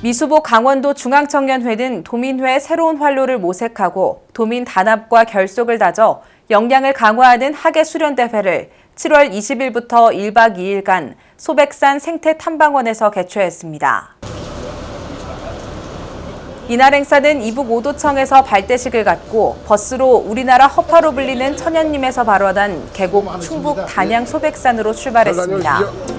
미수보 강원도 중앙청년회 는 도민회 새로운 활로를 모색하고 도민 단합과 결속을 다져 역량을 강화하는 학예 수련 대회를 7월 20일부터 1박 2일간 소백산 생태 탐방원에서 개최했습니다. 이날 행사는 이북 오도청에서 발대식을 갖고 버스로 우리나라 허파로 불리는 천연님에서 발원한 계곡 충북 단양 소백산으로 출발했습니다.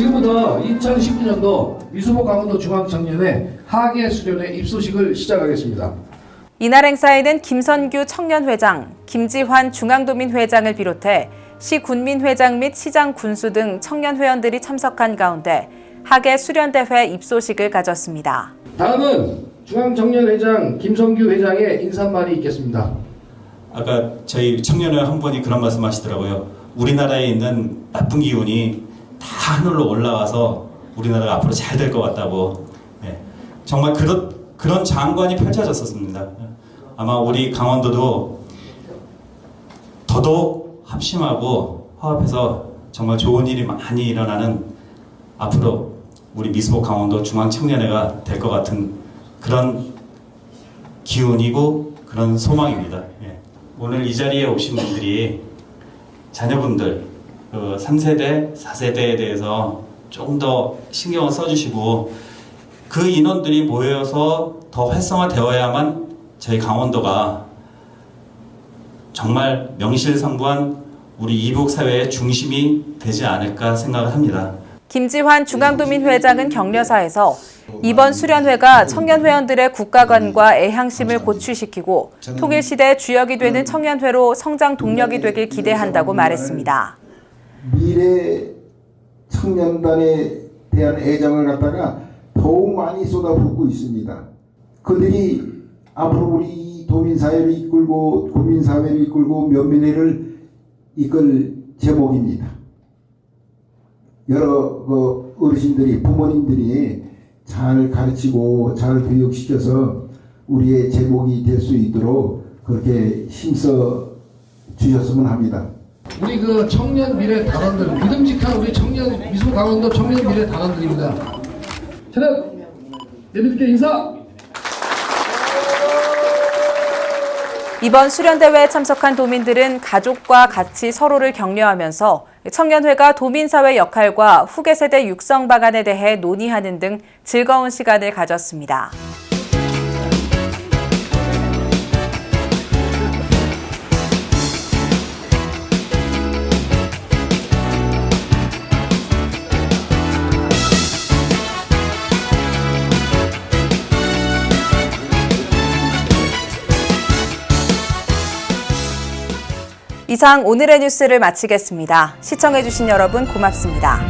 지금부터 2019년도 미수보 강원도 중앙청년회 학예 수련회 입소식을 시작하겠습니다. 이날 행사에는 김선규 청년회장, 김지환 중앙도민회장을 비롯해 시 군민회장 및 시장 군수 등 청년 회원들이 참석한 가운데 학예 수련대회 입소식을 가졌습니다. 다음은 중앙청년회장 김성규 회장의 인사말이 있겠습니다. 아까 저희 청년회 한 분이 그런 말씀하시더라고요. 우리나라에 있는 나쁜 기운이 다 하늘로 올라와서 우리나라가 앞으로 잘 될 것 같다고. 네. 정말 그런 그런 장관이 펼쳐졌었습니다. 아마 우리 강원도도 더더욱 합심하고 화합해서 정말 좋은 일이 많이 일어나는 앞으로 우리 미스보 강원도 중앙청년회가 될 것 같은 그런 기운이고 그런 소망입니다. 예. 오늘 이 자리에 오신 분들이 자녀분들 그 3세대, 4세대에 대해서 좀더 신경을 써주시고 그 인원들이 모여서 더 활성화되어야만 저희 강원도가 정말 명실상부한 우리 이북 사회의 중심이 되지 않을까 생각을 합니다. 김지환 중앙도민 회장은 격려사에서 이번 수련회가 청년 회원들의 국가관과 애향심을 고취시키고 통일시대 주역이 되는 청년회로 성장 동력이 되길 기대한다고 말했습니다. 미래 청년단에 대한 애정을 갖다가 더욱 많이 쏟아붓고 있습니다. 그들이 앞으로 우리 도민사회를 이끌고 국민사회를 이끌고 면민회를 이끌 제목입니다. 여러 그 어르신들이 부모님들이 잘 가르치고 잘 교육시켜서 우리의 제목이 될 수 있도록 그렇게 힘써 주셨으면 합니다. 우리 그 청년 미래 단원들, 믿음직한 우리 청년 미수보 강원도 청년 미래 단원들입니다. 차렷! 예비들께 인사! 이번 수련대회에 참석한 도민들은 가족과 같이 서로를 격려하면서 청년회가 도민사회 역할과 후계 세대 육성 방안에 대해 논의하는 등 즐거운 시간을 가졌습니다. 이상 오늘의 뉴스를 마치겠습니다. 시청해주신 여러분 고맙습니다.